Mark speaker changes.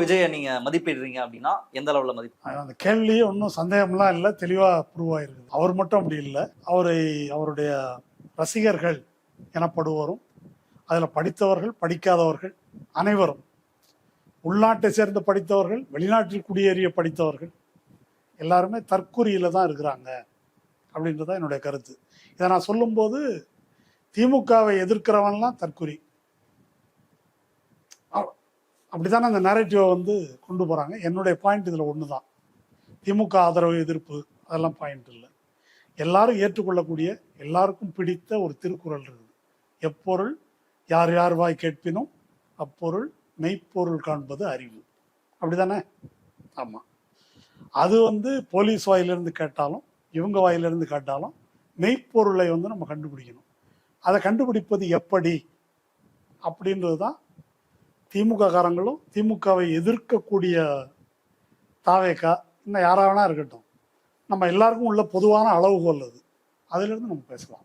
Speaker 1: விஜய நீங்க மதிப்பிடுறீங்க அப்படின்னா எந்த அளவுல மதிப்பு?
Speaker 2: அந்த கேள்வியே ஒன்றும் சந்தேகம்லாம் இல்லை தெளிவாக ப்ரூவ் ஆயிருக்குது. அவர் மட்டும் அப்படி இல்லை. அவரை அவருடைய ரசிகர்கள் எனப்படுவோரும் அதில் படித்தவர்கள் படிக்காதவர்கள் அனைவரும் உள்நாட்டை சேர்ந்து படித்தவர்கள் வெளிநாட்டில் குடியேறிய படித்தவர்கள் எல்லாருமே தற்குறியில் தான் இருக்கிறாங்க அப்படின்றதான் என்னுடைய கருத்து. இதை நான் சொல்லும்போது திமுகவை எதிர்க்கிறவன்லாம் தற்குறி. அப்படித்தானே அந்த நேரட்டிவை வந்து கொண்டு போகிறாங்க என்னுடைய பாயிண்ட் இதில் ஒன்று தான் திமுக ஆதரவு எதிர்ப்பு அதெல்லாம் பாயிண்ட் இல்லை. எல்லாரும் ஏற்றுக்கொள்ளக்கூடிய எல்லாருக்கும் பிடித்த ஒரு திருக்குறள் இருக்குது. எப்பொருள் யார் யார் வாய் கேட்பினும் அப்பொருள் மெய்ப்பொருள் காண்பது அறிவு. அப்படிதானே ஆமாம் அது வந்து போலீஸ் வாயிலிருந்து கேட்டாலும் இவங்க வாயிலிருந்து கேட்டாலும் மெய்ப்பொருளை வந்து நம்ம கண்டுபிடிக்கணும். அதை கண்டுபிடிப்பது எப்படி? அப்படின்றது தான் திமுக காரங்களும் திமுகவை எதிர்க்கக்கூடிய தாவேக்கா இன்னும் யாரா வேணா இருக்கட்டும். நம்ம எல்லாருக்கும் உள்ள பொதுவான அளவுகோல் அது. அதிலிருந்து நம்ம பேசலாம்.